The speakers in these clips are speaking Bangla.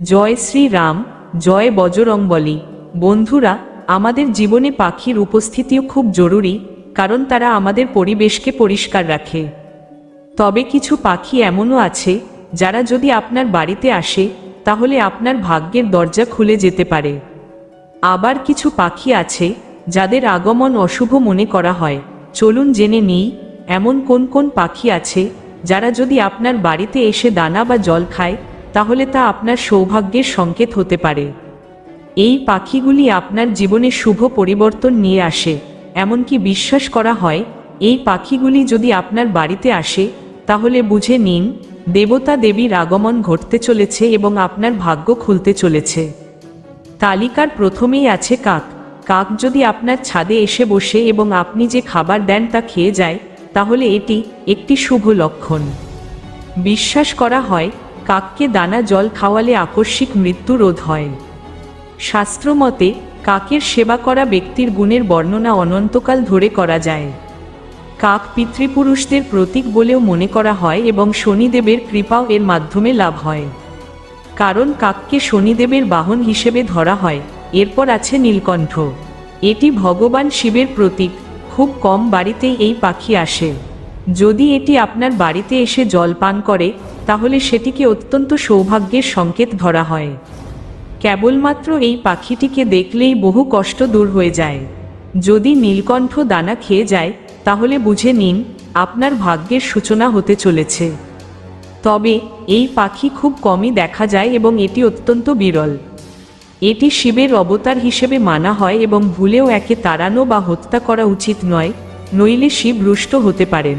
জয় শ্রীরাম, জয় বজরংবলী। বন্ধুরা, আমাদের জীবনে পাখির উপস্থিতিও খুব জরুরি, কারণ তারা আমাদের পরিবেশকে পরিষ্কার রাখে। তবে কিছু পাখি এমনও আছে, যারা যদি আপনার বাড়িতে আসে, তাহলে আপনার ভাগ্যের দরজা খুলে যেতে পারে। আবার কিছু পাখি আছে, যাদের আগমন অশুভ মনে করা হয়। চলুন জেনে নিই, এমন কোন কোন পাখি আছে, যারা যদি আপনার বাড়িতে এসে দানা বা জল খায় তাহলে তা আপনার সৌভাগ্যের সংকেত হতে পারে। এই পাখিগুলি আপনার জীবনে শুভ পরিবর্তন নিয়ে আসে, এমনকি বিশ্বাস করা হয়, এই পাখিগুলি যদি আপনার বাড়িতে আসে, তাহলে বুঝে নিন, দেবতা দেবীর আগমন ঘটতে চলেছে এবং আপনার ভাগ্য খুলতে চলেছে। তালিকার প্রথমেই আছে কাক। কাক যদি আপনার ছাদে এসে বসে এবং আপনি যে খাবার দেন তা খেয়ে যায়, তাহলে এটি একটি শুভ লক্ষণ। বিশ্বাস করা হয় কাককে দানা জল খাওয়ালে আকস্মিক মৃত্যু রোধ হয়। শাস্ত্রমতে, কাকের সেবা করা ব্যক্তির গুণের বর্ণনা অনন্তকাল ধরে করা যায়। কাক পিতৃপুরুষদের প্রতীক বলেও মনে করা হয় এবং শনিদেবের কৃপাও এর মাধ্যমে লাভ হয়। কারণ কাককে শনিদেবের বাহন হিসেবে ধরা হয়, এরপর আছে নীলকণ্ঠ। এটি ভগবান শিবের প্রতীক, খুব কম বাড়িতেই এই পাখি আসে। যদি এটি আপনার বাড়িতে এসে জল পান করে, তাহলে সেটিকে অত্যন্ত সৌভাগ্যের সংকেত ধরা হয়। কেবলমাত্র এই পাখিটিকে দেখলেই বহু কষ্ট দূর হয়ে যায়। যদি নীলকণ্ঠ দানা খেয়ে যায়, তাহলে বুঝে নিন, আপনার ভাগ্যের সূচনা হতে চলেছে। তবে, এই পাখি খুব কমই দেখা যায় এবং এটি অত্যন্ত বিরল। এটি শিবের অবতার হিসেবে মানা হয় এবং ভুলেও একে তাড়ানো বা হত্যা করা উচিত নয়। নইলে শিব রুষ্ট হতে পারেন।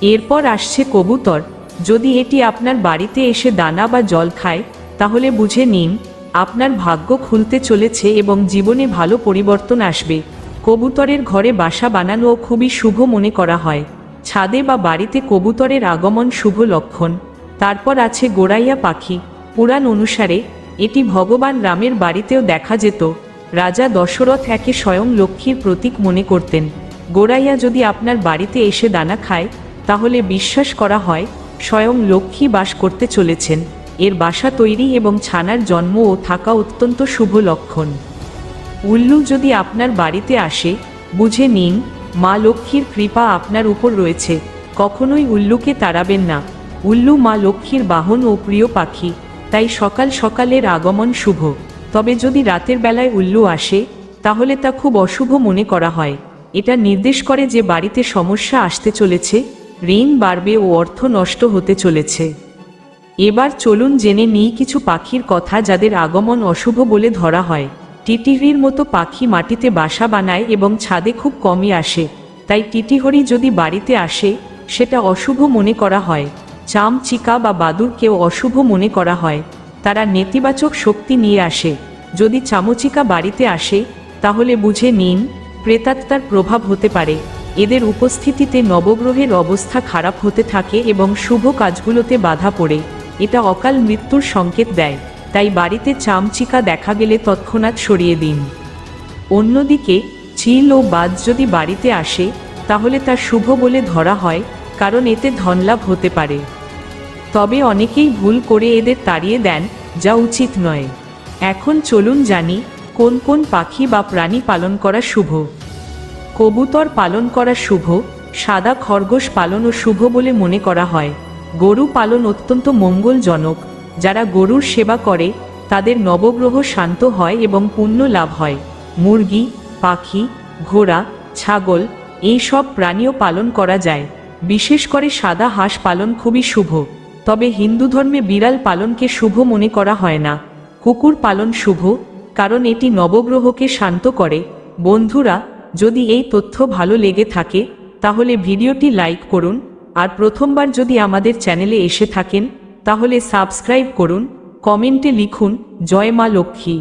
এরপর আসছে কবুতর। যদি এটি আপনার বাড়িতে এসে দানা বা জল খায়, তাহলে বুঝে নিন, আপনার ভাগ্য খুলতে চলেছে এবং জীবনে ভালো পরিবর্তন আসবে। কবুতরের ঘরে বাসা বানানোও খুবই শুভ মনে করা হয়। ছাদে বা বাড়িতে কবুতরের আগমন শুভ লক্ষণ। তারপর আছে গোড়াইয়া পাখি। পুরাণ অনুসারে, এটি ভগবান রামের বাড়িতেও দেখা যেত। রাজা দশরথ একে স্বয়ং লক্ষ্মীর প্রতীক মনে করতেন। গোড়াইয়া যদি আপনার বাড়িতে এসে দানা খায়, তাহলে বিশ্বাস করা হয়, স্বয়ং লক্ষ্মী বাস করতে চলেছেন। এর বাসা তৈরি এবং ছানার জন্ম ও থাকা অত্যন্ত শুভ লক্ষণ। উল্লু যদি আপনার বাড়িতে আসে, বুঝে নিন, মা লক্ষ্মীর কৃপা আপনার উপর রয়েছে, কখনোই উল্লুকে তাড়াবেন না। উল্লু মা লক্ষ্মীর বাহন ও প্রিয় পাখি, তাই সকাল সকালের আগমন শুভ। তবে যদি রাতের বেলায় উল্লু আসে, তাহলে তা খুব অশুভ মনে করা হয়। এটা নির্দেশ করে যে বাড়িতে সমস্যা আসতে চলেছে, ঋণ বাড়বে ও অর্থ নষ্ট হতে চলেছে। এবার চলুন জেনে নিই কিছু পাখির কথা যাদের আগমন অশুভ বলে ধরা হয়। টিটিহরির মতো পাখি মাটিতে বাসা বানায় এবং ছাদে খুব কমই আসে। তাই টিটিহরি যদি বাড়িতে আসে, সেটা অশুভ মনে করা হয়। চাম, চিকা বা বাদুরকেও অশুভ মনে করা হয়। তারা নেতিবাচক শক্তি নিয়ে আসে। যদি চামচিকা বাড়িতে আসে, তাহলে বুঝে নিন প্রেতাত্মার প্রভাব হতে পারে। এদের উপস্থিতিতে নবগ্রহের অবস্থা খারাপ হতে থাকে এবং শুভ কাজগুলোতে বাধা পড়ে। এটা অকাল মৃত্যুর সংকেত দেয়। তাই বাড়িতে চামচিকা দেখা গেলে তৎক্ষণাৎ সরিয়ে দিন। অন্যদিকে চিল ও বাদ যদি বাড়িতে আসে, তাহলে তা শুভ বলে ধরা হয়, কারণ এতে ধনলাভ হতে পারে। তবে অনেকেই ভুল করে এদের তাড়িয়ে দেন, যা উচিত নয়। এখন চলুন জানি কোন কোন পাখি বা প্রাণী পালন করা শুভ? কবুতর পালন করা শুভ, সাদা খরগোশ পালনও শুভ বলে মনে করা হয়। গরু পালন অত্যন্ত মঙ্গলজনক। যারা গরুর সেবা করে, তাদের নবগ্রহ শান্ত হয় এবং পুণ্য লাভ হয়। মুরগি, পাখি, ঘোড়া, ছাগল, এই সব প্রাণীও পালন করা যায়। বিশেষ করে সাদা হাঁস পালন খুবই শুভ। তবে হিন্দু ধর্মে বিড়াল পালনকে শুভ মনে করা হয় না। কুকুর পালন শুভ কারণ এটি নবগ্রহকে শান্ত করে। বন্ধুরা, যদি এই তথ্য ভালো লেগে থাকে, তাহলে ভিডিওটি লাইক করুন, আর প্রথমবার যদি আমাদের চ্যানেলে এসে থাকেন, তাহলে সাবস্ক্রাইব করুন, কমেন্টে লিখুন, জয় মা লক্ষ্মী।